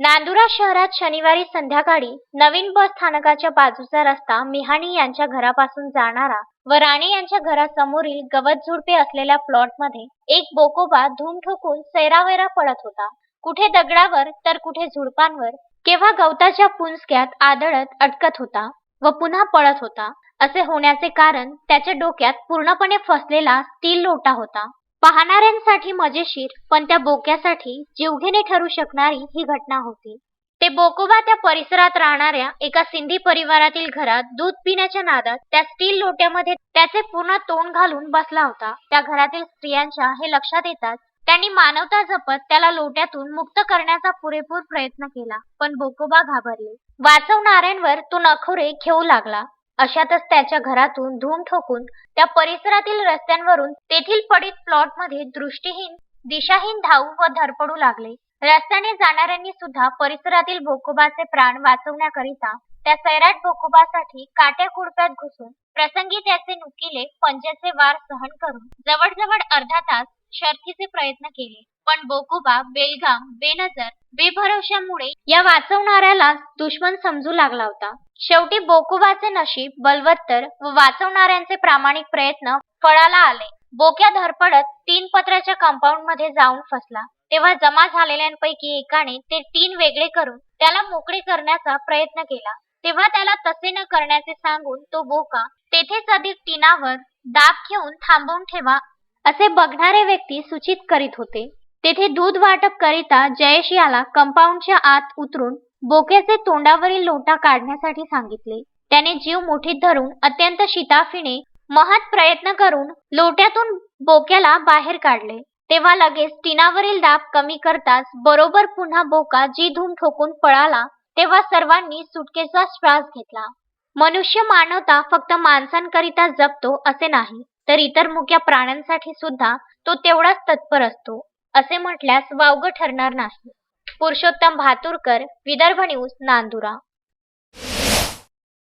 नांदुरा शहरात शनिवारी संध्याकाळी नवीन बस स्थानकाच्या बाजूचा रस्ता मिहाणी यांच्या घरापासून जाणारा व राणे यांच्या घरासमोरील गवत झुडपे असलेल्या प्लॉटमध्ये एक बोकोबा धूम ठोकून सैरावैरा पडत होता. कुठे दगडावर तर कुठे झुडपांवर केव्हा गवताच्या पुंजक्यात आदळत अटकत होता व पुन्हा पळत होता. असे होण्याचे कारण त्याच्या डोक्यात पूर्णपणे फसलेला स्टील लोटा होता. पाहणाऱ्यांसाठी मजेशीर पण त्या बोक्यासाठी जीवघेणे ठरू शकणारी ही घटना होती. ते बोकोबा त्या परिसरात राहणाऱ्या एका सिंधी परिवारातील घरात दूध पिण्याच्या नादात त्या स्टील लोट्यामध्ये त्याचे पूर्ण तोंड घालून बसला होता. त्या घरातील स्त्रियांच्या हे लक्षात येताच त्यांनी मानवता जपत त्याला लोट्यातून मुक्त करण्याचा पुरेपूर प्रयत्न केला पण बोकोबा घाबरले. वाचवणाऱ्यांवर तो नखोरे खेळू लागला. अशातच त्याच्या घरातून धूम ठोकून त्या परिसरातील रस्त्यांवरून तेथील पडीत प्लॉटमध्ये दृष्टीहीन दिशाहीन धावू व धरपडू लागले. रस्त्याने जाणाऱ्यांनी सुद्धा परिसरातील भोकोबाचे प्राण वाचवण्याकरिता त्या सैराट भोकोबासाठी काट्या कुडप्यात घुसून प्रसंगी त्याचे नुकीले पंजाचे वार सहन करून जवळजवळ अर्धा तास शर्थीचे प्रयत्न केले. पण बोकुबा बेलगाम बेनजर बेभरवशामुळे या वाचवणाऱ्याला दुश्मन समजू लागला होता. शेवटी बोकोबाचे नशीब बलवत्तर व वाचवणाऱ्यांचे प्रामाणिक प्रयत्न फळाला आले. बोक्या धरपडत तीन पत्राच्या कंपाऊंडमध्ये जाऊन फसला. तेव्हा जमा झालेल्यांपैकी एकाने ते तीन वेगळे करून त्याला मोकळे करण्याचा प्रयत्न केला. तेव्हा त्याला तसे न करण्याचे सांगून तो बोका तेथेच अधिक टीनावर दाब घेऊन थांबवून ठेवा असे बघणारे व्यक्ती सूचित करीत होते. तेथे दूध वाटप करिता जयेश याला कंपाऊंडच्या आत उतरून बोक्याचे तोंडावरील लोटा काढण्यासाठी सांगितले. त्याने जीव मुठीत धरून अत्यंत शिताफीने महत प्रयत्न करून लोट्यातून बोक्याला बाहेर काढले. तेव्हा लगेच टिनावरील दाब कमी करताच बरोबर पुन्हा बोका जी धूम ठोकून पळाला तेव्हा सर्वांनी सुटकेचा श्वास घेतला. मनुष्य मानवता फक्त माणसांकरिता जपतो असे नाही तर इतर मुक्या प्राण्यांसाठी सुद्धा तो तेवढाच तत्पर असतो. असे म्हटल्यास वावगं ठरणार नाही. पुरुषोत्तम भातुरकर विदर्भ न्यूज नांदुरा.